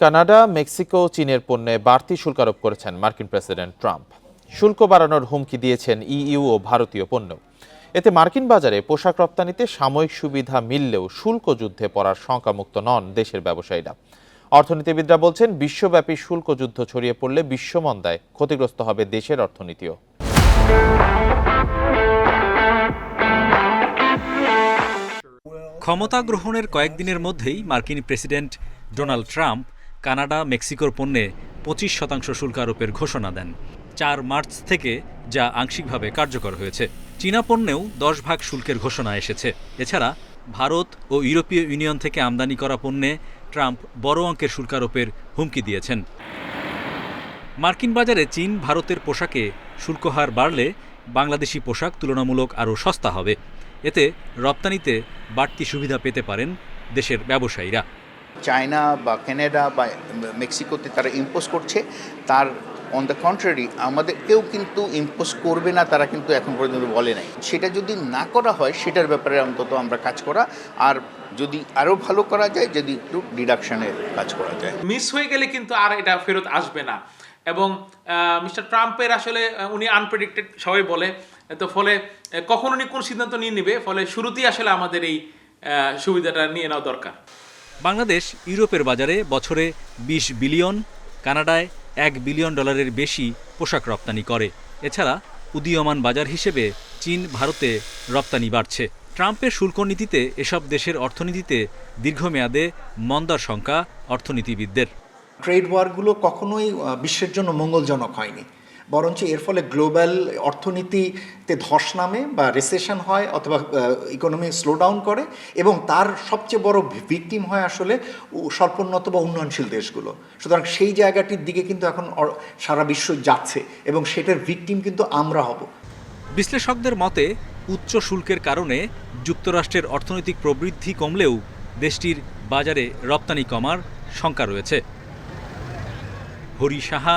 Canada, Mexico, চীনের পণ্যে বাড়তি শুল্ক আরোপ করেছেন মার্কিন প্রেসিডেন্ট ট্রাম্প। শুল্ক বাড়ানোর হুমকি দিয়েছেন ইইউ ও ভারতীয় পণ্য। এতে মার্কিন বাজারে পোশাক রপ্তানিতে সাময়িক সুবিধা মিললেও শুল্ক যুদ্ধে পড়ার শঙ্কামুক্ত নন দেশের ব্যবসায়ীরা। অর্থনীতিবিদরা বলছেন, বিশ্বব্যাপী শুল্ক যুদ্ধ ছড়িয়ে পড়লে বিশ্বমন্দায় ক্ষতিগ্রস্ত হবে দেশের অর্থনীতিও। ক্ষমতা গ্রহণের কয়েকদিনের মধ্যেই মার্কিন প্রেসিডেন্ট ডোনাল্ড ট্রাম্প কানাডা, মেক্সিকোর পণ্যে পঁচিশ শতাংশ শুল্ক আরোপের ঘোষণা দেন। চার মার্চ থেকে যা আংশিকভাবে কার্যকর হয়েছে। চীনা পণ্যেও দশ ভাগ শুল্কের ঘোষণা এসেছে। এছাড়া ভারত ও ইউরোপীয় ইউনিয়ন থেকে আমদানি করা পণ্যে ট্রাম্প বড় অঙ্কের শুল্ক আরোপের হুমকি দিয়েছেন। মার্কিন বাজারে চীন ভারতের পোশাকে শুল্ক হার বাড়লে বাংলাদেশি পোশাক তুলনামূলক আরও সস্তা হবে। এতে রপ্তানিতে বাড়তি সুবিধা পেতে পারেন দেশের ব্যবসায়ীরা। চায়না বা কানাডা বা মেক্সিকোতে তারা ইম্পোজ করছে, তার অন দ্য কন্ট্রারি আমাদের কেউ কিন্তু ইম্পোজ করবে না, তারা কিন্তু এখন পর্যন্ত বলে নাই। সেটা যদি না করা হয়, সেটার ব্যাপারে অন্তত আমরা কাজ করা, আর যদি আরও ভালো করা যায়, যদি একটু ডিডাকশনের কাজ করা যায়। মিস হয়ে গেলে কিন্তু আর এটা ফেরত আসবে না। এবং মিস্টার ট্রাম্পের আসলে উনি আনপ্রেডিক্টেড সবাই বলে, তো ফলে কখন উনি কোন সিদ্ধান্ত নিয়ে নেবে, ফলে শুরুতেই আসলে আমাদের এই সুবিধাটা নিয়ে নেওয়া দরকার। বাংলাদেশ ইউরোপের বাজারে বছরে ২০ বিলিয়ন, কানাডায় এক বিলিয়ন ডলারের বেশি পোশাক রপ্তানি করে। এছাড়া উদীয়মান বাজার হিসেবে চীন, ভারতে রপ্তানি বাড়ছে। ট্রাম্পের শুল্ক নীতিতে এসব দেশের অর্থনীতিতে দীর্ঘমেয়াদে মন্দার শঙ্কা অর্থনীতিবিদদের। ট্রেড ওয়ারগুলো কখনোই বিশ্বের জন্য মঙ্গলজনক হয়নি। বরঞ্চ এর ফলে গ্লোবাল অর্থনীতিতে ধস নামে বা রিসেশন হয় অথবা ইকোনমি স্লো ডাউন করে এবং তার সবচেয়ে বড় ভিকটিম হয় আসলে স্বল্পোন্নত বা উন্নয়নশীল দেশগুলো। সুতরাং সেই জায়গাটির দিকে কিন্তু এখন সারা বিশ্ব যাচ্ছে এবং সেটার ভিকটিম কিন্তু আমরা হব। বিশ্লেষকদের মতে, উচ্চ শুল্কের কারণে যুক্তরাষ্ট্রের অর্থনৈতিক প্রবৃদ্ধি কমলেও দেশটির বাজারে রপ্তানি কমার শঙ্কা রয়েছে। Hari Saha